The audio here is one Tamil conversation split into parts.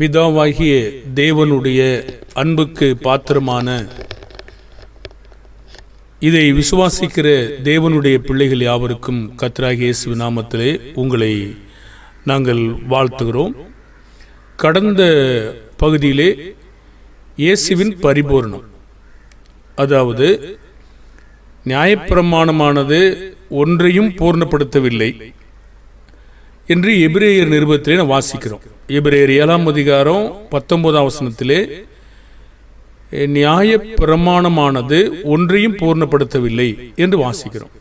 பிதாவாகிய தேவனுடைய அன்புக்கு பாத்திரமான இதை விசுவாசிக்கிற தேவனுடைய பிள்ளைகள் யாவருக்கும் கத்ராகி இயேசு நாமத்திலே உங்களை நாங்கள் வாழ்த்துகிறோம். கடந்த பகுதியிலே இயேசுவின் பரிபூர்ணம் அதாவது நியாயப்பிரமாணமானது ஒன்றையும் பூர்ணப்படுத்தவில்லை. என்று எபிரேயர் நிருபத்திலே நாம் வாசிக்கிறோம். எபிரேயர் ஏழாம் அதிகாரம் பத்தொன்பதாம் வசனத்திலே நியாய பிரமாணமானது ஒன்றையும் பூர்ணப்படுத்தவில்லை என்று வாசிக்கிறோம்.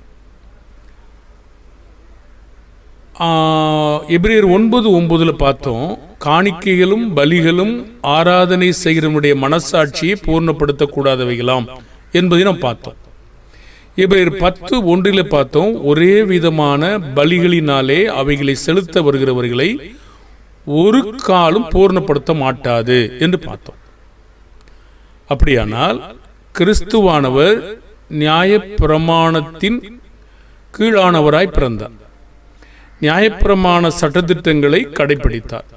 எபிரேயர் ஒன்பது ஒன்பதுல பார்த்தோம் காணிக்கைகளும் பலிகளும் ஆராதனை செய்கிறவனுடைய மனசாட்சியை பூர்ணப்படுத்தக்கூடாதவைகளாம் என்பதை நாம் பார்த்தோம். இவர் பத்து ஒன்றில் பார்த்தோம் ஒரே விதமான பலிகளினாலே அவைகளை செலுத்த வருகிறவர்களை ஒரு காலம் பூர்ணப்படுத்த மாட்டாது என்று பார்த்தோம். அப்படியானால் கிறிஸ்துவானவர் நியாய பிரமாணத்தின் கீழானவராய் பிறந்தார். நியாயப்பிரமாண சட்டத்திட்டங்களை கடைபிடித்தார்.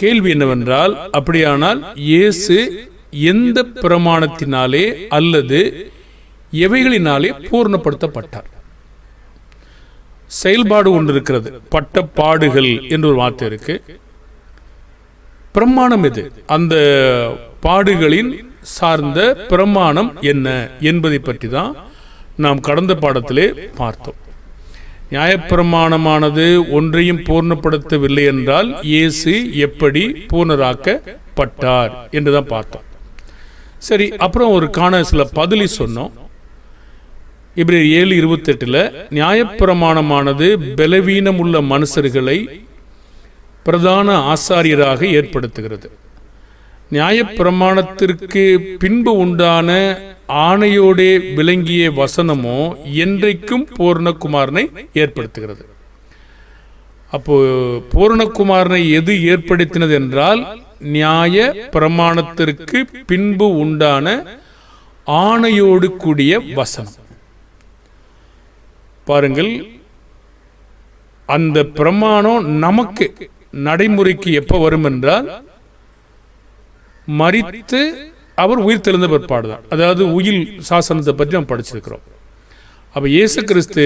கேள்வி என்னவென்றால் அப்படியானால் இயேசு எந்த பிரமாணத்தினாலே அல்லது எவைகளினாலே பூர்ணப்படுத்தப்பட்டார். செயல்பாடு ஒன்று இருக்கிறது பட்ட பாடுகள் என்று ஒரு வார்த்தை இருக்கு. பிரமாணம் எது? அந்த பாடுகளின் சார்ந்த பிரமாணம் என்ன என்பதை பற்றி தான் நாம் கடந்த பாடத்திலே பார்த்தோம். நியாயப்பிரமாணமானது ஒன்றையும் பூர்ணப்படுத்தவில்லை என்றால் இயேசு எப்படி பூர்ணராக்கப்பட்டார் என்று தான் பார்த்தோம். சரி அப்புறம் ஒரு காண சில பதிலி சொன்னோம். இப்படி ஏழு இருபத்தெட்டில் நியாயப்பிரமாணமானது பலவீனம் உள்ள மனுஷர்களை பிரதான ஆசாரியராக ஏற்படுத்துகிறது. நியாயப்பிரமாணத்திற்கு பின்பு உண்டான ஆணையோடே விளங்கிய வசனமோ என்றைக்கும் பூர்ணகுமாரனை ஏற்படுத்துகிறது. அப்போ பூர்ணகுமாரனை எது ஏற்படுத்தினது என்றால் நியாய பிரமாணத்திற்கு பின்பு உண்டான ஆணையோடு கூடிய வசனம். பாருங்கள் அந்த பிரமாணம் நமக்கு நடைமுறைக்கு எப்போ வரும் என்றால் மறித்து அவர் உயிர் தெளிந்த பிற்பாடு தான் அதாவது உயில் சாசனத்தை பற்றி நம்ம படிச்சிருக்கிறோம். அப்போ இயேசு கிறிஸ்து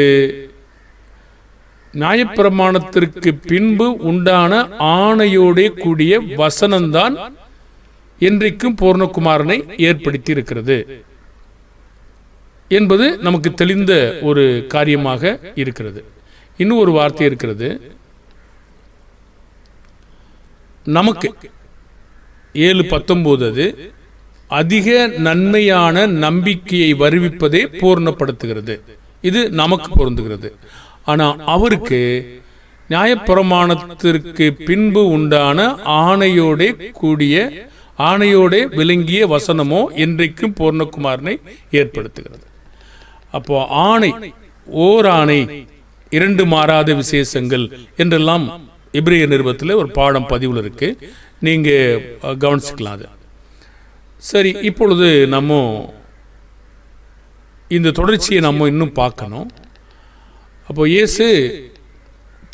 நியாயப்பிரமாணத்திற்கு பின்பு உண்டான ஆணையோடே கூடிய வசனம்தான் என்றைக்கும் பூர்ணகுமாரனை ஏற்படுத்தி இருக்கிறது என்பது நமக்கு தெளிந்த ஒரு காரியமாக இருக்கிறது. இன்னும் ஒரு வார்த்தை இருக்கிறது. நமக்கு ஏழு பத்தொன்பது அது அதிக நன்மையான நம்பிக்கையை வருவிப்பதே பூர்ணப்படுத்துகிறது. இது நமக்கு பொருந்துகிறது. ஆனால் அவருக்கு நியாயப்பிரமாணத்திற்கு பின்பு உண்டான ஆணையோட கூடிய ஆணையோட விளங்கிய வசனமோ என்றைக்கும் பூர்ணகுமாரனை ஏற்படுத்துகிறது. அப்போ ஆணை ஓர் ஆணை இரண்டு மாறாத விசேஷங்கள் என்றெல்லாம் இப்ரிய நிறுவத்தில் ஒரு பாடம் பதிவில் இருக்கு நீங்க கவனிச்சுக்கலாம் அது. சரி இப்பொழுது நம்ம இந்த தொடர்ச்சியை நம்ம இன்னும் பார்க்கணும். அப்போ இயேசு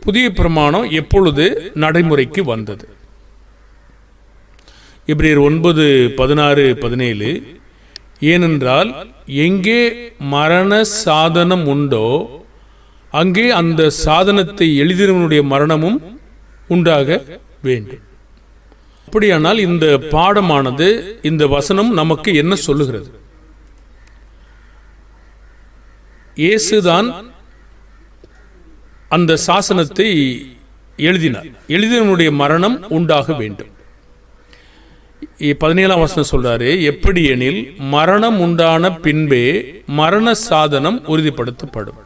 புதிய பிரமாணம் எப்பொழுது நடைமுறைக்கு வந்தது? இப்ரியர் ஒன்பது பதினாறு பதினேழு ஏனென்றால் எங்கே மரண சாதனம் உண்டோ அங்கே அந்த சாதனத்தை எழுதினவனுடைய மரணமும் உண்டாக வேண்டும். அப்படியானால் இந்த பாடமானது இந்த வசனம் நமக்கு என்ன சொல்லுகிறது? இயேசுதான் அந்த சாசனத்தை எழுதினார். எழுதினவனுடைய மரணம் உண்டாக வேண்டும். பதினேழாம் வசனம் சொல்றாரு எப்படி எனில் மரணம் உண்டான பின்பே மரண சாதனம் உறுதிப்படுத்தப்படும்.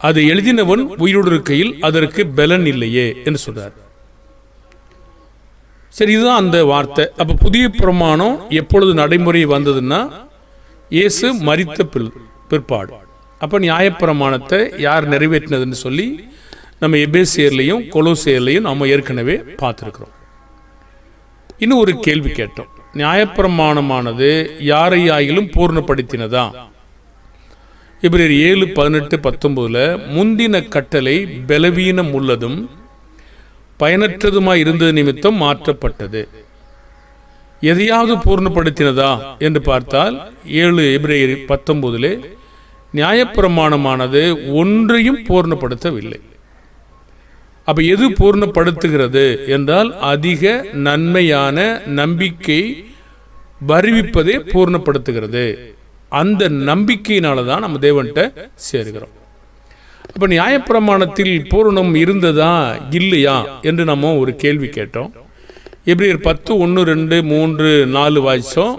அது எழுதினவன் உயிரோடு இருக்கையில் அதற்கு பலன் இல்லையே என்று சொல்றார். சரி இதுதான் அந்த வார்த்தை. அப்ப புதிய பிரமாணம் எப்பொழுது நடைமுறை வந்ததுன்னா இயேசு மரித்த பிற்பாடு. அப்ப நியாயப்பிரமாணத்தை யார் நிறைவேற்றினதுன்னு சொல்லி நம்ம எபேசியர்லையும் கொலோசியர்லையும் நம்ம ஏற்கனவே பார்த்துருக்குறோம். இன்னும் ஒரு கேள்வி கேட்டோம். நியாயப்பிரமாணமானது யாரை ஆயிலும் பூர்ணப்படுத்தினதா? இப்ரேர் ஏழு பதினெட்டு பத்தொம்போதில் முந்தின கட்டளை பலவீனம் உள்ளதும் பயனற்றதுமாய் இருந்தது நிமித்தம் மாற்றப்பட்டது. எதையாவது பூர்ணப்படுத்தினதா? என்று பார்த்தால் ஏழு எபிரேயர் பத்தொன்பதிலே நியாயப்பிரமாணமானது ஒன்றையும் பூர்ணப்படுத்தவில்லை. அப்ப எது பூர்ணப்படுத்துகிறது என்றால் அதிக நன்மையான நம்பிக்கை வருவிப்பதே பூர்ணப்படுத்துகிறது. அந்த நம்பிக்கையினால தான் நம்ம தேவன்கிட்ட சேருகிறோம். அப்போ நியாயப்பிரமாணத்தில் பூரணம் இருந்ததா இல்லையா என்று நம்ம ஒரு கேள்வி கேட்டோம். எப்படி பத்து ஒன்று ரெண்டு மூன்று நாலு வாய்ச்சோம்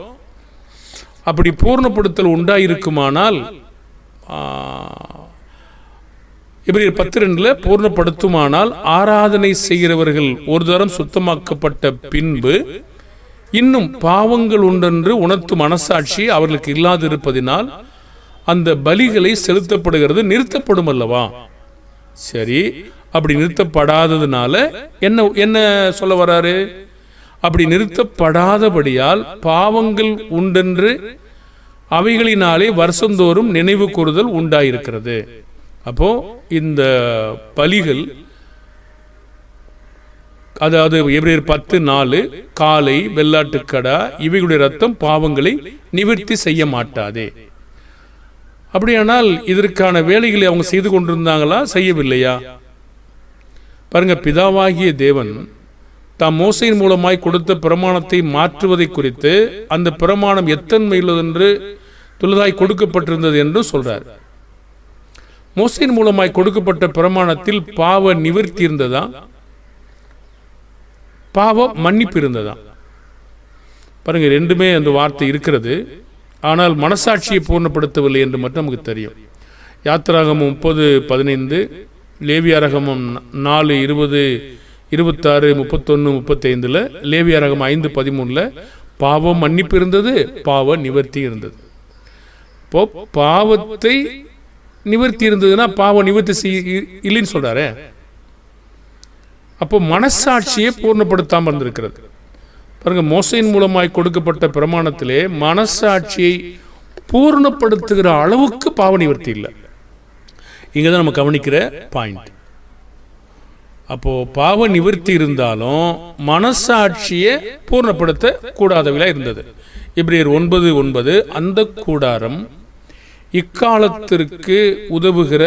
அப்படி பூர்ணப்படுத்தல் உண்டாயிருக்குமானால் இப்படி பத்து ரெண்டில் பூர்ணப்படுத்துமானால் ஆராதனை செய்கிறவர்கள் ஒரு தரம் சுத்தமாக்கப்பட்ட பின்பு இன்னும் பாவங்கள் உண்டென்று உணர்த்தும் மனசாட்சி அவர்களுக்கு இல்லாதிருப்பதினால் அந்த பலிகளை செலுத்தப்படுகிறது நிறுத்தப்படும் அல்லவா? சரி அப்படி நிறுத்தப்படாததுனால என்ன என்ன சொல்ல வராரு? அப்படி நிறுத்தப்படாதபடியால் பாவங்கள் உண்டென்று அவைகளினாலே வருஷந்தோறும் நினைவு கூறுதல் உண்டாயிருக்கிறது. அப்போது இந்த பலிகள் அதாவது எபிரேயர் பத்து நாலு காலை வெள்ளாட்டுக்கடா இவைகளுடைய ரத்தம் பாவங்களை நிவர்த்தி செய்ய மாட்டாதே. அப்படியானால் இதற்கான வேலைகளை அவங்க செய்து கொண்டிருந்தாங்களா? செய்யவில்லையா? பாருங்க பிதாவாகிய தேவன் தாம் மோசையின் மூலமாய் கொடுத்த பிரமாணத்தை மாற்றுவதை குறித்து அந்த பிரமாணம் எத்தன்மையுள்ளதென்று துளதாய் கொடுக்கப்பட்டிருந்தது என்று சொல்றார். மோசையின் மூலமாய் கொடுக்கப்பட்ட பிரமாணத்தில் பாவ நிவர்த்தி இருந்ததா பாவ மன்னிப்பு இருந்ததா பாருங்க ரெண்டுமே அந்த வார்த்தை இருக்கிறது. ஆனால் மனசாட்சியை பூர்ணப்படுத்தவில்லை என்று மட்டும் நமக்கு தெரியும். யாத்திராகமம் முப்பது பதினைந்து லேவியாரகமம் நாலு இருபது இருபத்தாறு முப்பத்தொன்று முப்பத்தைந்தில் லேவியாரகம் ஐந்து பதிமூணில் பாவம் மன்னிப்பு இருந்தது பாவ நிவர்த்தி இருந்தது. இப்போ பாவத்தை நிவர்த்தி இருந்ததுன்னா பாவம் நிவர்த்தி செய்ய இல்லைன்னு சொல்கிறாரு அப்போ மனசாட்சியை பூர்ணப்படுத்தாமல் இருந்திருக்கிறது. பாருங்க மோசையின் மூலமாய் கொடுக்கப்பட்ட பிரமாணத்திலே மனசாட்சியை பூர்ணப்படுத்துகிற அளவுக்கு பாவ நிவர்த்தி இல்லை. இங்கே தான் நம்ம கவனிக்கிற பாயிண்ட் அப்போது பாவ நிவர்த்தி இருந்தாலும் மனசாட்சியை பூர்ணப்படுத்த கூடாதவிலாக இருந்தது. இப்படி ஒன்பது ஒன்பது அந்த கூடாரம் இக்காலத்திற்கு உதவுகிற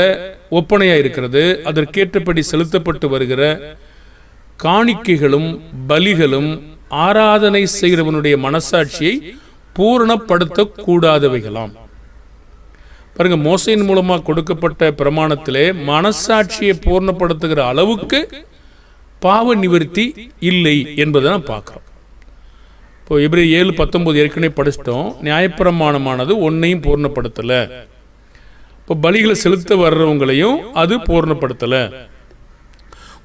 ஒப்பனையாக இருக்கிறது அதற்கேற்றபடி செலுத்தப்பட்டு வருகிற காணிக்கைகளும் பலிகளும் ஆராதனை செய்கிறவனுடைய மனசாட்சியை பூரணப்படுத்தக்கூடாதவைகளாம். பாருங்க மோசையின் மூலமாக கொடுக்கப்பட்ட பிரமாணத்திலே மனசாட்சியை பூர்ணப்படுத்துகிற அளவுக்கு பாவ நிவர்த்தி இல்லை என்பதை நான் பார்க்குறோம். இப்போ எப்படி ஏழு பத்தொம்போது ஏற்கனவே படிச்சிட்டோம். நியாயப்பிரமாணமானது ஒன்றையும் பூர்ணப்படுத்தலை. இப்போ பலிகளை செலுத்த வர்றவங்களையும் அது பூர்ணப்படுத்தலை.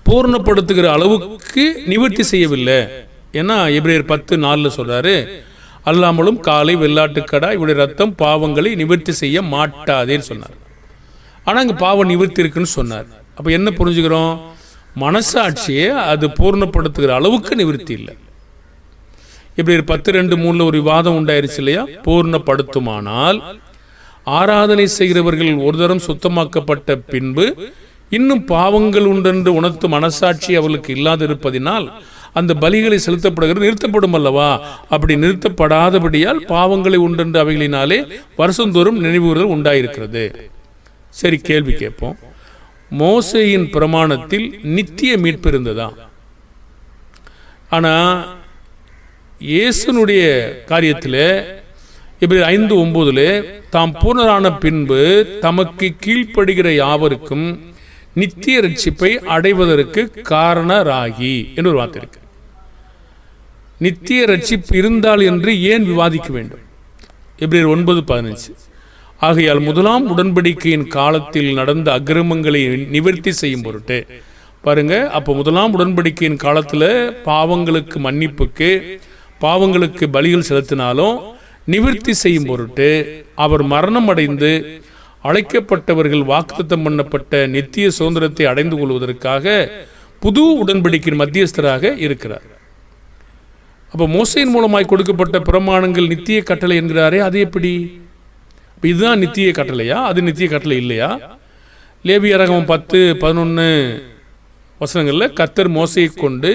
பூர்ணப்படுத்துகிற அளவுக்கு நிவர்த்தி செய்யவில்லை. ஏன்னா எப்ரேர் பத்து நாலில் சொல்கிறாரு அல்லாமலும் காலை வெள்ளாட்டுக்கடா இவருடைய ரத்தம் பாவங்களை நிவர்த்தி செய்ய மாட்டாதேன்னு சொன்னார். ஆனால் அங்கே பாவம் நிவர்த்தி இருக்குன்னு சொன்னார். அப்போ என்ன புரிஞ்சுக்கிறோம்? மனசாட்சியை அது பூர்ணப்படுத்துகிற அளவுக்கு நிவர்த்தி இல்லை. இப்படி பத்து ரெண்டு மூணுல ஒரு விவாதம் உண்டாயிருச்சு இல்லையா? பூர்ணப்படுத்துமானால் ஆராதனை செய்கிறவர்கள் ஒரு தரம் சுத்தமாக்கப்பட்ட பின்பு இன்னும் பாவங்கள் உண்டென்று உணர்த்து மனசாட்சி அவளுக்கு இல்லாதிருப்பதினால் அந்த பலிகளை செலுத்தப்படுகிறது நிறுத்தப்படும் அல்லவா? அப்படி நிறுத்தப்படாதபடியால் பாவங்களை உண்டென்று அவைகளினாலே வருஷந்தோறும் நினைவுகள் உண்டாயிருக்கிறது. சரி கேள்வி கேட்போம். மோசையின் பிரமாணத்தில் நித்திய மீட்பு இருந்ததா? ஆனால் இயேசுனுடைய காரியத்தில் இப்படி ஐந்து ஒன்பதுல தாம் பூர்ணரான பின்பு தமக்கு கீழ்ப்படுகிற யாவருக்கும் நித்திய ரட்சிப்பை அடைவதற்கு காரணராகி என்று ஒரு வார்த்தை இருக்கு. நித்திய ரட்சிப்பு இருந்தால் என்று ஏன் விவாதிக்க வேண்டும்? எப்படி ஒன்பது பதினஞ்சு. ஆகையால் முதலாம் உடன்படிக்கையின் காலத்தில் நடந்த அக்கிரமங்களை நிவர்த்தி செய்யும் பொருட்டு பாருங்க அப்போ முதலாம் உடன்படிக்கையின் காலத்தில் பாவங்களுக்கு மன்னிப்புக்கு பாவங்களுக்கு பலிகள் செலுத்தினாலும் நிவர்த்தி செய்யும் பொருட்டு அவர் மரணம் அடைந்து அழைக்கப்பட்டவர்கள் வாக்குத்தம் பண்ணப்பட்ட நித்திய சுதந்திரத்தை அடைந்து கொள்வதற்காக புது உடன்படிக்கையின் மத்தியஸ்தராக இருக்கிறார். அப்போ மோசையின் மூலமாய் கொடுக்கப்பட்ட பிரமாணங்கள் நித்திய கட்டளை என்கிறாரே அது எப்படி? இதுதான் நித்திய கட்டளையா? அது நித்திய கட்டளை இல்லையா? லேபியரகம் பத்து பதினொன்று வசனங்களில் கர்த்தர் மோசையை கொண்டு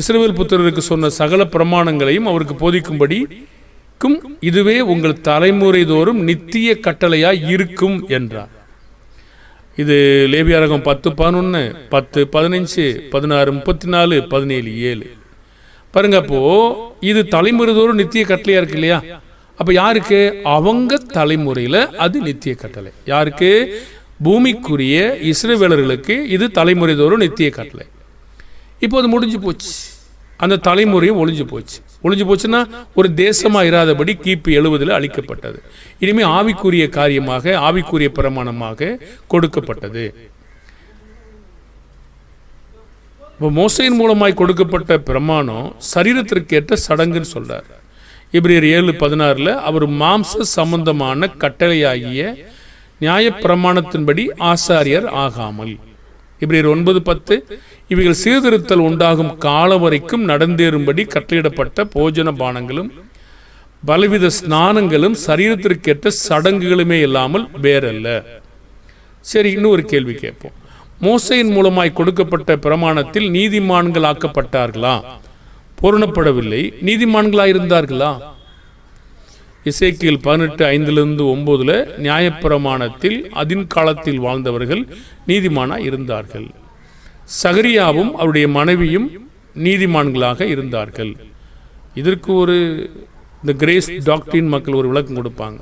இஸ்ரவேல் புத்திரருக்கு சொன்ன சகல பிரமாணங்களையும் அவருக்கு போதிக்கும்படிக்கும் இதுவே உங்கள் தலைமுறை தோறும் நித்திய கட்டளையாய் இருக்கும் என்றார். இது லேபியாரகம் பத்து பதினொன்று பத்து பதினஞ்சு பதினாறு முப்பத்தி நாலு பதினேழு ஏழு. பாருங்க அப்போ இது தலைமுறை தோறும் நித்திய கட்டளையா இருக்கு இல்லையா? அப்ப யாருக்கு? அவங்க தலைமுறையில அது நித்திய கட்டளை. யாருக்கு? பூமிக்குரிய இஸ்ரவேலர்களுக்கு இது தலைமுறை தோறும் நித்திய கட்டளை இப்போ அது முடிஞ்சு போச்சு. அந்த தலைமுறையும் ஒளிஞ்சு போச்சு. ஒளிஞ்சு போச்சுன்னா ஒரு தேசமாக இராதபடி கிபி எழுவதில் அளிக்கப்பட்டது இனிமே ஆவிக்குரிய காரியமாக ஆவிக்குரிய பிரமாணமாக கொடுக்கப்பட்டது. இப்போ மோசையின் மூலமாய் கொடுக்கப்பட்ட பிரமாணம் சரீரத்திற்கேற்ற சடங்குன்னு சொல்கிறார் இப்ரியர் ஏழு பதினாறில் அவர் மாம்ச சம்பந்தமான கட்டளையாகிய நியாயப்பிரமாணத்தின்படி ஆசாரியர் ஆகாமல். இப்படி ஒன்பது பத்து இவைகள் சீர்திருத்தல் உண்டாகும் காலம் வரைக்கும் நடந்தேறும்படி கட்டளையிடப்பட்ட போஜன பானங்களும் பலவித ஸ்நானங்களும் சரீரத்திற்கேற்ற சடங்குகளுமே இல்லாமல் வேறல்ல. சரி இன்னும் ஒரு கேள்வி கேட்போம். மோசையின் மூலமாய் கொடுக்கப்பட்ட பிரமாணத்தில் நீதிமான்கள் ஆக்கப்பட்டார்களா? பூரணப்படவில்லை. நீதிமான்களாக இருந்தார்களா இசைக்கியல் பதினெட்டு ஐந்திலிருந்து ஒம்போதில் நியாயப்பிரமாணத்தில் அதின் காலத்தில் வாழ்ந்தவர்கள் நீதிமானாக இருந்தார்கள். சகரியாவும் அவருடைய மனைவியும் நீதிமான்களாக இருந்தார்கள். இதற்கு ஒரு இந்த கிரேஸ் டாக்டரின் மக்கள் ஒரு விளக்கம் கொடுப்பாங்க.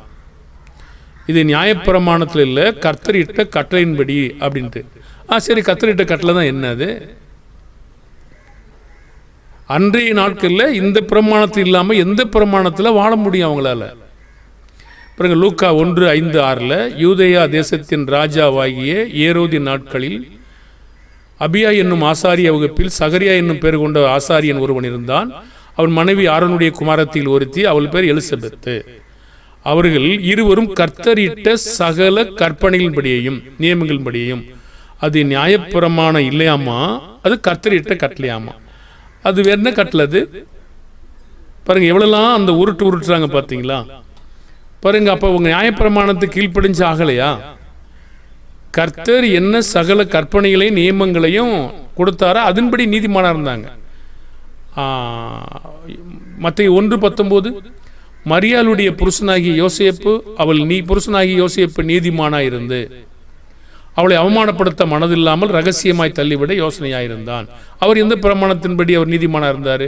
இது நியாயப்பிரமாணத்தில் இல்லை கர்த்தரிட்ட கட்டளையின்படி அப்படின்ட்டு. ஆ சரி கர்த்தரிட்ட கட்டளை தான் என்னது அன்றைய நாட்களில் இந்த பிரமாணத்தில் இல்லாமல் எந்த பிரமாணத்தில் வாழ முடியும் அவங்களால? பிறகு லூக்கா ஒன்று ஐந்து ஆறில் யூதயா தேசத்தின் ராஜாவாகிய ஏரோதி நாட்களில் அபியா என்னும் ஆசாரிய வகுப்பில் சகரியா என்னும் பேர் கொண்ட ஆசாரியன் ஒருவன் இருந்தான். அவன் மனைவி ஆரோனுடைய குமாரத்தில் ஒருத்தி அவள் பேர் எலிசபெத்து. அவர்கள் இருவரும் கர்த்தரிட்ட சகல கற்பனைகளின்படியையும் நியமங்களின்படியையும் அது நியாயப்பிரமாண இல்லையாமா? அது கர்த்தரிட்ட கட்டலையாமா அது வேற என்ன கட்டலது பாருங்க எவ்வளோலாம் அந்த உருட்டு உருட்டுறாங்க பார்த்தீங்களா பாருங்க அப்போ உங்க நியாயப்பிரமாணத்துக்கு கீழ்ப்படிஞ்சு ஆகலையா? கர்த்தர் என்ன சகல கற்பனைகளையும் நியமங்களையும் கொடுத்தாரோ அதன்படி நீதிமானா இருந்தாங்க. மற்ற ஒன்று பத்தொம்போது மரியாளுடைய புருஷனாகிய யோசேப்பு அவள் நீ புருஷனாகிய யோசேப்பு நீதிமானா இருந்து. அவளை அவமானப்படுத்த மனதில்லாமல் ரகசியமாய் தள்ளிவிட யோசனையாயிருந்தான். அவர் எந்த பிரமாணத்தின்படி அவர் நீதிமானா இருந்தார்?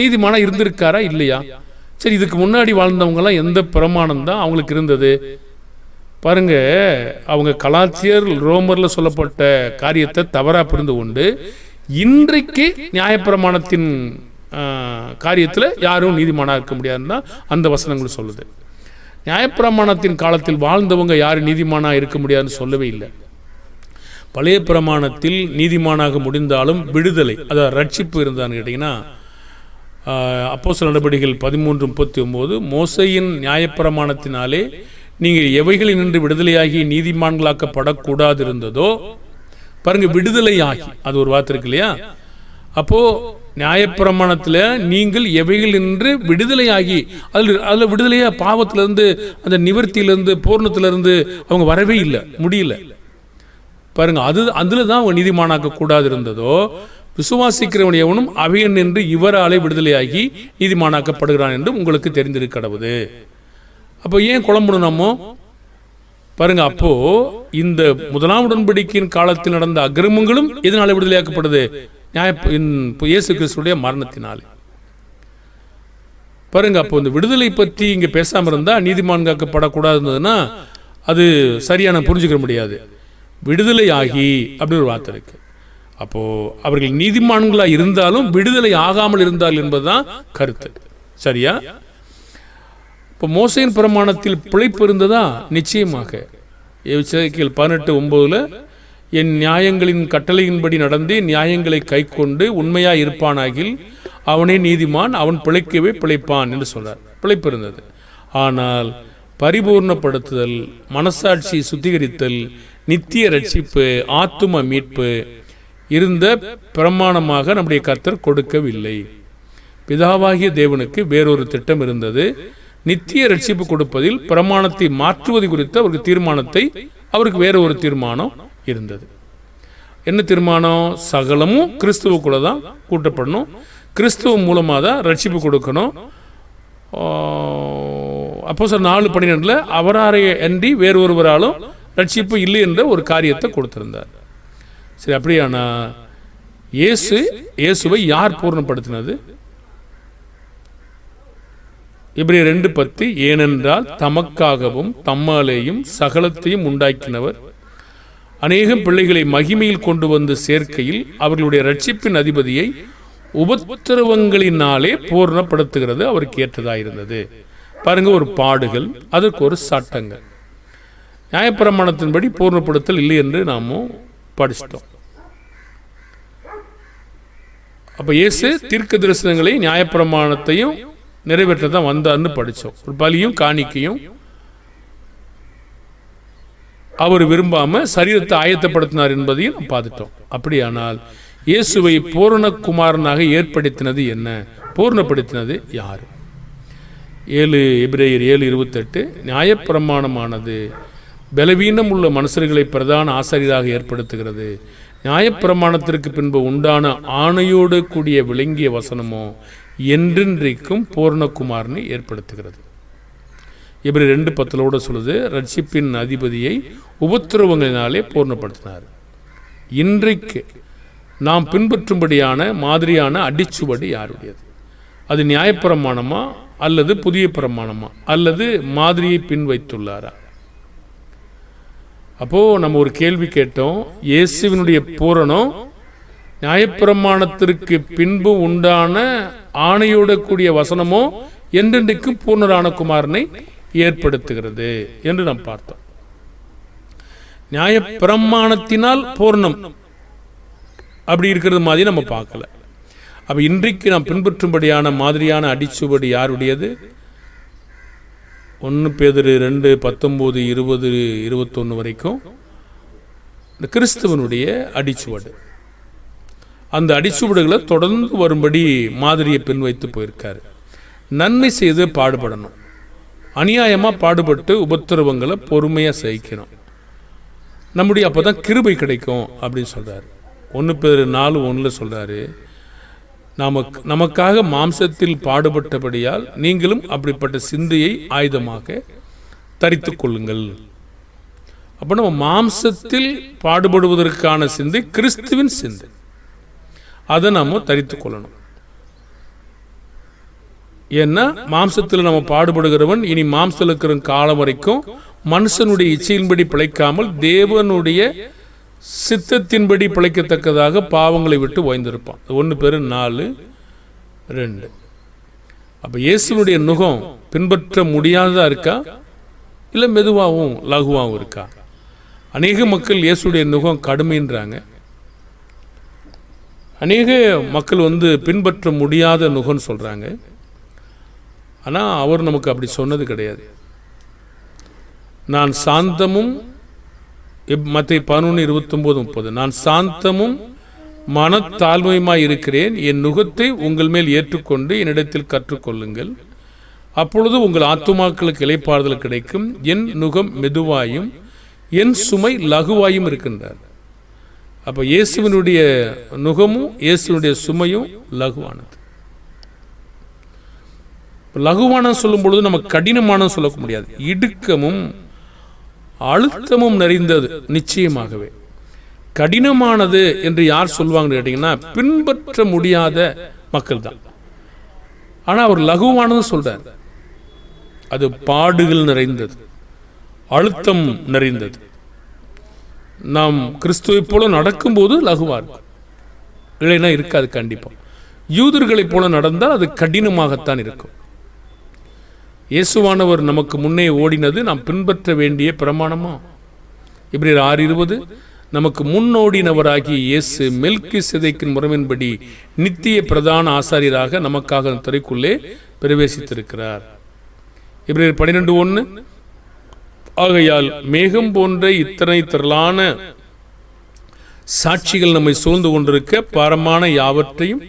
நீதிமானா இருந்திருக்காரா? இல்லையா? சரி இதுக்கு முன்னாடி வாழ்ந்தவங்கலாம் எந்த பிரமாணம் தான் அவங்களுக்கு இருந்தது? பாருங்க அவங்க கலாச்சியர் ரோமரில் சொல்லப்பட்ட காரியத்தை தவறாக புரிந்து கொண்டு இன்றைக்கு நியாயப்பிரமாணத்தின் காரியத்தில் யாரும் நீதிமானாக இருக்க முடியாதுன்னு தான் அந்த வசனங்கள் சொல்லுது. நியாயப்பிரமாணத்தின் காலத்தில் வாழ்ந்தவங்க யாரும் நீதிமானாக இருக்க முடியாதுன்னு சொல்லவே இல்லை. பழைய பிரமாணத்தில் நீதிமானாக முடிந்தாலும் விடுதலை அதாவது ரட்சிப்பு இருந்தான்னு கேட்டிங்கன்னா அப்போ சில நடவடிக்கைகள் பதிமூன்று முப்பத்தி ஒம்பது மோசையின் நியாயப்பிரமாணத்தினாலே நீங்கள் எவைகளில் நின்று விடுதலையாகி நீதிமான்களாக்கப்படக்கூடாது இருந்ததோ பாருங்க விடுதலையாகி அது ஒரு வார்த்தை இருக்கு இல்லையா? அப்போது நியாயப்பிரமாணத்தில் நீங்கள் எவைகள் நின்று விடுதலையாகி அதில் அதில் விடுதலையாக பாவத்திலிருந்து அந்த நிவர்த்தியிலிருந்து பூர்ணத்திலேருந்து அவங்க வரவே இல்லை முடியல. பாருங்க அது அதில் தான் அவங்க நீதிமானாக்க கூடாது இருந்ததோ விசுவாசிக்கிறவன் எவனும் அவையன் என்று இவராலே விடுதலையாகி நீதிமானாக்கப்படுகிறான் என்று உங்களுக்கு தெரிந்திருக்கடவுது அப்போ ஏன் குழம்புணுனாமோ பாருங்க அப்போ இந்த முதலாம் உடன்படிக்கையின் காலத்தில் நடந்த அக்கிரமங்களும் எதனால விடுதலையாக்கப்படுது? நியாய இயேசு கிறிஸ்துடைய மரணத்தினாலே. பாருங்க அப்போ இந்த விடுதலை பற்றி இங்கே பேசாமல் இருந்தால் நீதிமான் காக்கப்படக்கூடாதுன்னா அது சரியான புரிஞ்சுக்க முடியாது. விடுதலை ஆகி அப்படி ஒரு வார்த்தை இருக்கு. அப்போ அவர்கள் நீதிமான்களாக இருந்தாலும் விடுதலை ஆகாமல் இருந்தால் என்பதுதான் கருத்து. சரியா? இப்போ மோசையின் பிரமாணத்தில் பிழைப்பு இருந்ததா? நிச்சயமாக. பதினெட்டு ஒன்பதுல என் நியாயங்களின் கட்டளையின்படி நடந்து நியாயங்களை கை கொண்டு இருப்பானாகில் அவனே நீதிமான் அவன் பிழைக்கவே பிழைப்பான் என்று சொல்றார் பிழைப்பு இருந்தது. ஆனால் பரிபூர்ணப்படுத்துதல் மனசாட்சி சுத்திகரித்தல் நித்திய ரட்சிப்பு ஆத்தும மீட்பு இருந்த பிரமாணமாக நம்முடைய கர்த்தர் கொடுக்கவில்லை. பிதாவாகிய தேவனுக்கு வேறொரு திட்டம் இருந்தது. நித்திய ரட்சிப்பு கொடுப்பதில் பிரமாணத்தை மாற்றுவது குறித்த அவருக்கு தீர்மானத்தை அவருக்கு வேற ஒரு தீர்மானம் இருந்தது. என்ன தீர்மானம்? சகலமும் கிறிஸ்துவுக்குள்ள தான் கூட்டப்படணும். கிறிஸ்துவ மூலமாக தான் ரட்சிப்பு கொடுக்கணும். அப்போ சார் நாலு பன்னிரெண்டில் அவராரை அன்றி வேறு ஒருவராலும் ரட்சிப்பு இல்லை என்ற ஒரு காரியத்தை கொடுத்திருந்தார். சரி அப்படியானா? இயேசு இயேசுவை யார் பூர்ணப்படுத்தினது? இப்படி ரெண்டு பத்து ஏனென்றால் தமக்காகவும் தம்மாலேயும் சகலத்தையும் உண்டாக்கினவர் அநேகம் பிள்ளைகளை மகிமையில் கொண்டு வந்து சேர்க்கையில் அவர்களுடைய ரட்சிப்பின் அதிபதியை உபத்திரவங்களினாலே பூர்ணப்படுத்துகிறது அவருக்கு ஏற்றதாயிருந்தது. பாருங்க ஒரு பாடுகள் அதற்கு ஒரு சட்டங்கள். நியாயப்பிரமாணத்தின்படி பூர்ணப்படுத்தல் இல்லை என்று நாமும் படிச்சிட்டோம். அப்போ இயேசு தீர்க்க தரிசனங்களை நியாயப்பிரமாணத்தையும் நிறைவேற்ற தான் வந்தார்னு படித்தோம் ஒரு பலியும் காணிக்கையும் அவர் விரும்பாம சரீரத்தை ஆயத்தப்படுத்தினார் என்பதையும் நாம் பார்த்துட்டோம். அப்படியானால் இயேசுவை பூரணகுமாரனாக ஏற்படுத்தினது என்ன? பூர்ணப்படுத்தினது யார்? ஏழு எபிரேயர் ஏழு இருபத்தெட்டு நியாயப்பிரமாணமானது பலவீனம் உள்ள மனுஷர்களை பிரதான ஆசிரியராக ஏற்படுத்துகிறது. நியாயப்பிரமாணத்திற்கு பின்பு உண்டான ஆணையோடு கூடிய விளங்கிய வசனமோ என்றென்றைக்கும் பூர்ணகுமாரனை ஏற்படுத்துகிறது. இப்படி ரெண்டு பத்திலோட சொல்லுது ரட்சிப்பின் அதிபதியை உபத்திரவங்களினாலே பூர்ணப்படுத்தினார். இன்றைக்கு நாம் பின்பற்றும்படியான மாதிரியான அடிச்சுவடி யாருடையது? அது நியாயப்பிரமாணமா அல்லது புதிய பிரமாணமா? அல்லது மாதிரியை பின் வைத்துள்ளாரா அப்போது நம்ம ஒரு கேள்வி கேட்டோம் இயேசுவினுடைய பூரணம் நியாயப்பிரமாணத்திற்கு பின்பு உண்டான ஆணையோட கூடிய வசனமோ என்றென்றைக்கும் பூர்ணரான குமாரனை ஏற்படுத்துகிறது என்று நாம் பார்த்தோம். நியாயப்பிரமாணத்தினால் பூர்ணம். அப்படி இருக்கிறது மாதிரி நம்ம பார்க்கல. அப்போ இன்றைக்கு நாம் பின்பற்றும்படியான மாதிரியான அடிச்சுவடி யாருடையது? ஒன்று பேதரு ரெண்டு பத்தொம்போது இருபது இருபத்தொன்று வரைக்கும் இந்த கிறிஸ்துவனுடைய அடிச்சுவடு. அந்த அடிச்சுவடுகளை தொடர்ந்து வரும்படி மாதிரியை பின் வைத்து போயிருக்காரு. நன்மை செய்து பாடுபடணும். அநியாயமாக பாடுபட்டு உபத்திரவங்களை பொறுமையாக சகிக்கணும் நம்முடைய அப்போ தான் கிருபை கிடைக்கும் அப்படின்னு சொல்கிறார் ஒன்று பேர் நாலு ஒன்றில் சொல்கிறாரு நமக்கு நமக்காக மாம்சத்தில் பாடுபட்டபடியால் நீங்களும் அப்படிப்பட்ட சிந்தையை ஆயுதமாக தரித்து கொள்ளுங்கள். அப்போ நம்ம மாம்சத்தில் பாடுபடுவதற்கான சிந்தை கிறிஸ்துவின் சிந்தை. அதை நாம் தரித்து கொள்ளணும். ஏன்னா மாம்சத்தில் நம்ம பாடுபடுகிறவன் இனி மாம்சத்தில் இருக்கிற காலம் வரைக்கும் மனுஷனுடைய இச்சையின்படி பிழைக்காமல் தேவனுடைய சித்தத்தின்படி பிழைக்கத்தக்கதாக பாவங்களை விட்டு ஓய்ந்திருப்பான். ஒன்று பேர் நாலு ரெண்டு. அப்போ இயேசுனுடைய நுகம் பின்பற்ற முடியாததாக இருக்கா? இல்லை மெதுவாகவும் லகுவாகவும் இருக்கா? அநேக மக்கள் இயேசுடைய நுகம் கடுமைன்றாங்க. அநேக மக்கள் வந்து பின்பற்ற முடியாத நுகம்னு சொல்கிறாங்க ஆனால் அவர் நமக்கு அப்படி சொன்னது கிடையாது. நான் சாந்தமும் மற்ற பதினொன்று இருபத்தொம்போது முப்பது. நான் சாந்தமும் மனத்தாழ்மையுமாய் இருக்கிறேன். என் நுகத்தை உங்கள் மேல் ஏற்றுக்கொண்டு என்னிடத்தில் கற்றுக்கொள்ளுங்கள். அப்பொழுது உங்கள் ஆத்துமாக்களுக்கு இலைப்பாறுதல் கிடைக்கும். என் நுகம் மெதுவாயும் என் சுமை லகுவாயும் இருக்கின்றார். அப்போ இயேசுவினுடைய நுகமும் இயேசுவினுடைய சுமையும் லகுவானது. லகுவான சொல்லும் பொழுது நம்ம கடினமான சொல்ல முடியாது. இடுக்கமும் அழுத்தமும் நிறைந்தது நிச்சயமாகவே. கடினமானது என்று யார் சொல்லுவாங்கன்னு கேட்டீங்கன்னா பின்பற்ற முடியாத மக்கள் தான் ஆனால் அவர் லகுவானது சொல்றார். அது பாடுகள் நிறைந்தது அழுத்தம் நிறைந்தது. நாம் கிறிஸ்துவை போல நடக்கும்போது லகுவாக இருக்கும். இல்லைன்னா இருக்காது கண்டிப்பாக யூதர்களைப் போல நடந்தால் அது கடினமாகத்தான் இருக்கும். இயேசுவானவர் நமக்கு முன்னே ஓடினது நாம் பின்பற்ற வேண்டிய பிரமாணமா? இப்படி ஆறு இருபது நமக்கு முன்னோடினவராகிய இயேசு மெல்கி சிதைக்கின் முறைமையின்படி நித்திய பிரதான ஆசாரியராக நமக்காக துறைக்குள்ளே பிரவேசித்திருக்கிறார். இப்படி பன்னிரெண்டு ஒன்று ஆகையால் மேகம் போன்ற இத்தனை திரளான சாட்சிகள் நம்மை சூழ்ந்து கொண்டிருக்க பாரமான யாவற்றையும்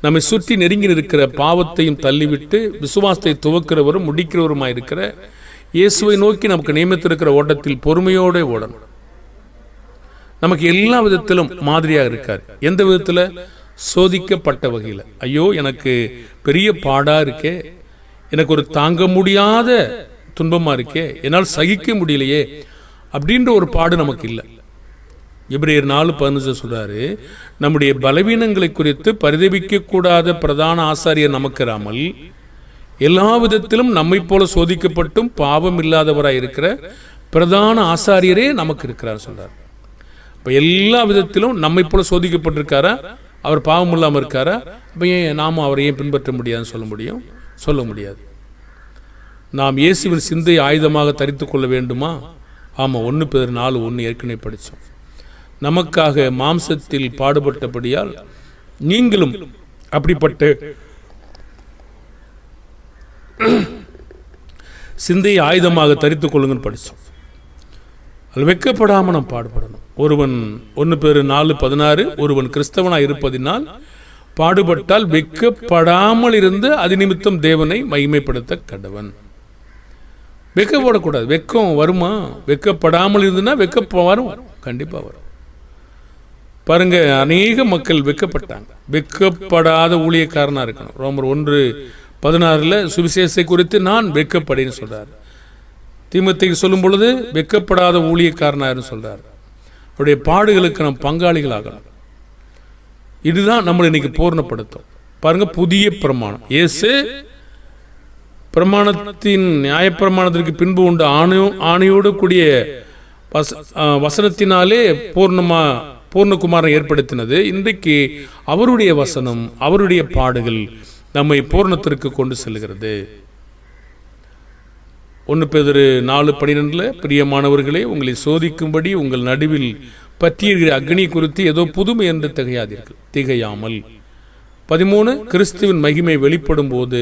நம்மை சுற்றி நெருங்கி இருக்கிற பாவத்தையும் தள்ளிவிட்டு விசுவாசத்தை துவக்கிறவரும் முடிக்கிறவருமாய் இருக்கிற இயேசுவை நோக்கி நமக்கு நியமித்திருக்கிற ஓட்டத்தில் பொறுமையோடு ஓடணும். நமக்கு எல்லா விதத்திலும் மாதிரியாக இருக்கார். எந்த விதத்தில்? சோதிக்கப்பட்ட வகையில். ஐயோ எனக்கு பெரிய பாடாக இருக்கே. எனக்கு ஒரு தாங்க முடியாத துன்பமாக இருக்கே. என்னால் சகிக்க முடியலையே. அப்படின்ற ஒரு பாடு நமக்கு இல்லை. எபிரேயர் நாலு பதினஞ்சு சொல்றாரு நம்முடைய பலவீனங்களை குறித்து பரிதபிக்கக்கூடாத பிரதான ஆசாரியர் நமக்கிறாமல் எல்லா விதத்திலும் நம்மை போல சோதிக்கப்பட்டும் பாவம் இல்லாதவராக இருக்கிற பிரதான ஆசாரியரே நமக்கு இருக்கிறார் சொல்றார். இப்போ எல்லா விதத்திலும் நம்மை போல சோதிக்கப்பட்டிருக்காரா? அவர் பாவம் இல்லாமல் இருக்காரா? அப்போ ஏன் நாம அவரை ஏன் பின்பற்ற முடியாதுன்னு சொல்ல முடியும்? சொல்ல முடியாது. நாம் இயேசுவின் சிந்தை ஆயுதமாக தரித்து கொள்ள வேண்டுமா? ஆமாம் ஒன்று பேர் நாலு ஒன்று ஏற்கனவே படித்தோம் நமக்காக மாம்சத்தில் பாடுபட்டபடியால் நீங்களும் அப்படிப்பட்டு சிந்தையை ஆயுதமாக தரித்துக் கொள்ளுங்கள் படித்தோம் அதில் வெக்கப்படாமல் நாம் பாடுபடணும். ஒருவன் ஒன்று பேர் நாலு பதினாறு ஒருவன் கிறிஸ்தவனாக இருப்பதினால் பாடுபட்டால் வெக்கப்படாமல் இருந்து அது நிமித்தம் தேவனை மகிமைப்படுத்த கடவன். வெக்கப்படக்கூடாது வெக்கம் வருமா? வெக்கப்படாமல் இருந்துன்னா வெக்க வரும். கண்டிப்பாக வரும். பாருங்க அநேக மக்கள் வெக்கப்பட்டாங்க. வெக்கப்படாத ஊழியக்காரனாக இருக்கணும். ரோமர் ஒன்று பதினாறில் சுவிசேஷத்தை குறித்து நான் வெக்கப்படேன்னு சொல்கிறார் தீமத்தைக்கு சொல்லும் பொழுது வெக்கப்படாத ஊழியக்காரனாருன்னு சொல்கிறார் அவருடைய பாடுகளுக்கு நாம் பங்காளிகளாகணும். இதுதான் நம்மளை இன்னைக்கு பூர்ணப்படுத்தும். பாருங்க புதிய பிரமாணம். இயேசு பிரமாணத்தின் நியாயப்பிரமாணத்திற்கு பின்பு உண்டு. ஆணையோ ஆணையோடு கூடிய வச வசனத்தினாலே பூர்ணமாக பூர்ணகுமாரன் ஏற்படுத்தினது. இன்றைக்கு அவருடைய வசனம் அவருடைய பாடுகள் நம்மை பூர்ணத்திற்கு கொண்டு செல்கிறது. ஒன்று பேர் நாலு பன்னிரெண்டில் பிரியமானவர்களே உங்களை சோதிக்கும்படி உங்கள் நடுவில் பற்றியிருக்கிற அக்னி குறித்து ஏதோ புதுமை என்று திகையாதீர்கள் திகையாமல். பதிமூணு கிறிஸ்துவின் மகிமை வெளிப்படும் போது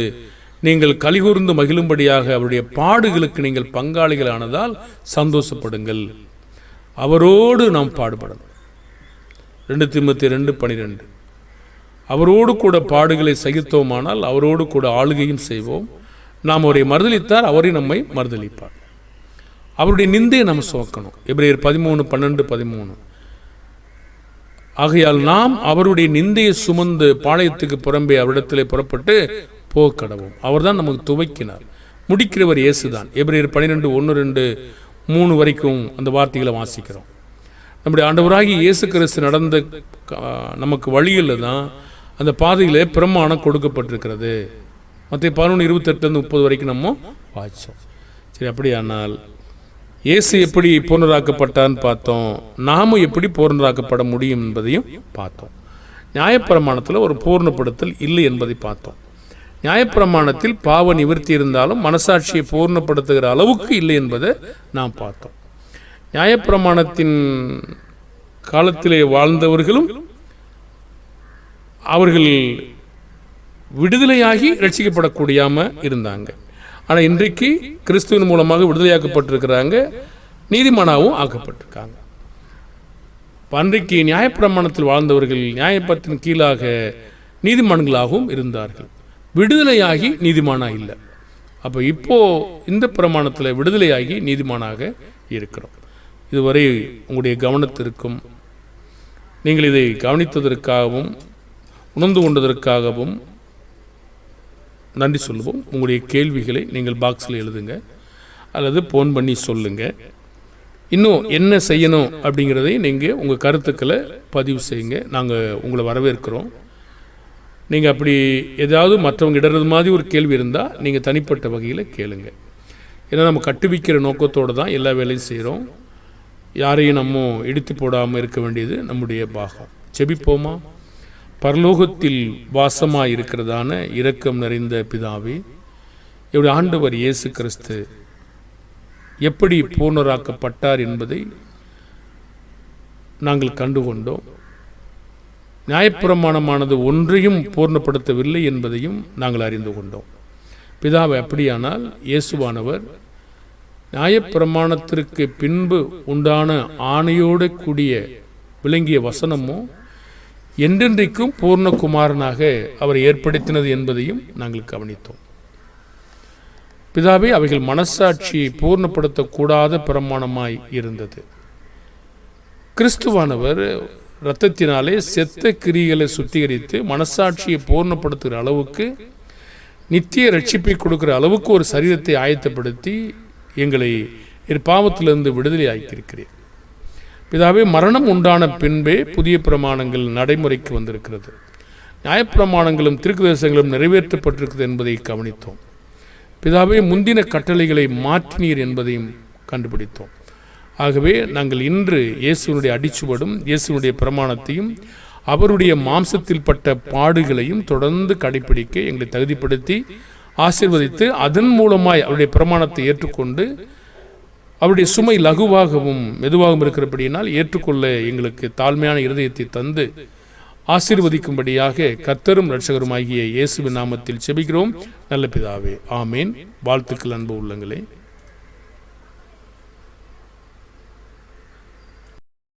நீங்கள் கலிகூர்ந்து மகிழும்படியாக அவருடைய பாடுகளுக்கு நீங்கள் பங்காளிகளானதால் சந்தோஷப்படுங்கள். அவரோடு நாம் பாடுபடணும். ரெண்டு திமுத்தி ரெண்டு பனிரெண்டு. அவரோடு கூட பாடுகளை சகித்தோமானால் அவரோடு கூட ஆளுகையும் செய்வோம். நாம் அவரை மறுதளித்தார் அவரை நம்மை மறுதளிப்பார் அவருடைய நிந்தையை நம்ம சுமக்கணும். எபிரேயர் பதிமூணு பன்னெண்டு பதிமூணு. ஆகையால் நாம் அவருடைய நிந்தையை சுமந்து பாளையத்துக்கு புறம்பே அவரிடத்தில் புறப்பட்டு போக்கடவும் அவர்தான் நமக்கு துவைக்கினார். முடிக்கிறவர் இயேசுதான். எபிரேயர் பன்னிரெண்டு ஒன்று ரெண்டு மூணு வரைக்கும் அந்த வார்த்தைகளை வாசிக்கிறோம். நம்முடைய ஆண்டவராகி இயேசு கிறிஸ்து நடந்த நமக்கு வழியில் தான் அந்த பாதையிலே பிரமாணம் கொடுக்கப்பட்டிருக்கிறது. மற்ற பதினொன்று இருபத்தெட்டுலேருந்து முப்பது வரைக்கும் நம்ம வாய்ச்சோம் சரி அப்படியானால் இயேசு எப்படி பூர்ணராக்கப்பட்டான்னு பார்த்தோம். நாமும் எப்படி பூர்ணராக்கப்பட முடியும் என்பதையும் பார்த்தோம். நியாயப்பிரமாணத்தில் ஒரு பூர்ணப்படுத்தல் இல்லை என்பதை பார்த்தோம். நியாயப்பிரமாணத்தில் பாவ நிவர்த்தி இருந்தாலும் மனசாட்சியை பூர்ணப்படுத்துகிற அளவுக்கு இல்லை என்பதை நாம் பார்த்தோம். நியாயப்பிரமாணத்தின் காலத்திலே வாழ்ந்தவர்களும் அவர்கள் விடுதலையாகி ரட்சிக்கப்படக்கூடியாம இருந்தாங்க. ஆனால் இன்றைக்கு கிறிஸ்துவின் மூலமாக விடுதலையாக்கப்பட்டிருக்கிறாங்க. நீதிமானாவும் ஆக்கப்பட்டிருக்காங்க. அன்றைக்கு நியாயப்பிரமாணத்தில் வாழ்ந்தவர்கள் நியாயப்பத்தின் கீழாக நீதிமான்களாகவும் இருந்தார்கள். விடுதலையாகி நீதிமானாக இல்லை. அப்போ இப்போ இந்த பிரமாணத்தில் விடுதலையாகி நீதிமானாக இருக்கிறோம். இதுவரை உங்களுடைய கவனத்திற்கும் நீங்கள் இதை கவனித்ததற்காகவும் உணர்ந்து கொண்டதற்காகவும் நன்றி சொல்லுவோம். உங்களுடைய கேள்விகளை நீங்கள் பாக்ஸில் எழுதுங்க. அல்லது ஃபோன் பண்ணி சொல்லுங்கள் இன்னும் என்ன செய்யணும் அப்படிங்கிறதை நீங்கள் உங்கள் கருத்துக்களை பதிவு செய்யுங்க. நாங்கள் உங்களை வரவேற்கிறோம். நீங்கள் அப்படி ஏதாவது மற்றவங்க இடறது மாதிரி ஒரு கேள்வி இருந்தால் நீங்கள் தனிப்பட்ட வகையில் கேளுங்க. ஏன்னா நம்ம கட்டுவிக்கிற நோக்கத்தோடு தான் எல்லா வேலையும் செய்கிறோம் யாரையும் நம்ம இடித்து போடாமல் இருக்க வேண்டியது நம்முடைய பாகம். செபிப்போமா? பரலோகத்தில் வாசமாக இருக்கிறதான இரக்கம் நிறைந்த பிதாவே இவருடைய ஆண்டவர் இயேசு கிறிஸ்து எப்படி பூர்ணராக்கப்பட்டார் என்பதை நாங்கள் கண்டுகொண்டோம். நியாயப்பிரமாணமானது ஒன்றையும் பூர்ணப்படுத்தவில்லை என்பதையும் நாங்கள் அறிந்து கொண்டோம். பிதாவை அப்படியானால் இயேசுவானவர் நியாயப்பிரமாணத்திற்கு பின்பு உண்டான ஆணையோடு கூடிய விளங்கிய வசனமும் என்றென்றைக்கும் பூர்ணகுமாரனாக அவர் ஏற்படுத்தினது என்பதையும் நாங்கள் கவனித்தோம். பிதாவே அவைகள் மனசாட்சியை பூர்ணப்படுத்தக்கூடாத பிரமாணமாய் இருந்தது. கிறிஸ்துவானவர் இரத்தத்தினாலே செத்த கிரிகளை சுத்திகரித்து மனசாட்சியை பூர்ணப்படுத்துகிற அளவுக்கு நித்திய ரட்சிப்பை கொடுக்கிற அளவுக்கு ஒரு சரீரத்தை ஆயத்தப்படுத்தி எங்களை பாவத்திலிருந்து விடுதலை ஆக்கியிருக்கிறேன் பிதாவே மரணம் உண்டான பின்பே புதிய பிரமாணங்கள் நடைமுறைக்கு வந்திருக்கிறது. நியாயப்பிரமாணங்களும் திருக்குதேசங்களும் நிறைவேற்றப்பட்டிருக்கிறது என்பதை கவனித்தோம். பிதாவே முந்தின கட்டளைகளை மாற்றினீர் என்பதையும் கண்டுபிடித்தோம். ஆகவே நாங்கள் இன்று இயேசுனுடைய அடிச்சுவடும் இயேசுனுடைய பிரமாணத்தையும் அவருடைய மாம்சத்தில் பட்ட பாடுகளையும் தொடர்ந்து கடைபிடிக்க எங்களை தகுதிப்படுத்தி ஆசிர்வதித்து அதன் மூலமாய் அவருடைய பிரமாணத்தை ஏற்றுக்கொண்டு அவருடைய சுமை லகுவாகவும் மெதுவாகவும் இருக்கிறபடியினால் ஏற்றுக்கொள்ள எங்களுக்கு தாழ்மையான இருதயத்தை தந்து ஆசீர்வதிக்கும்படியாக கத்தரும் ரட்சகரும் ஆகிய இயேசுவின் நாமத்தில் செபிக்கிறோம். நல்ல பிதாவே ஆமேன். வாழ்த்துக்கள் அன்பு உள்ளங்களே.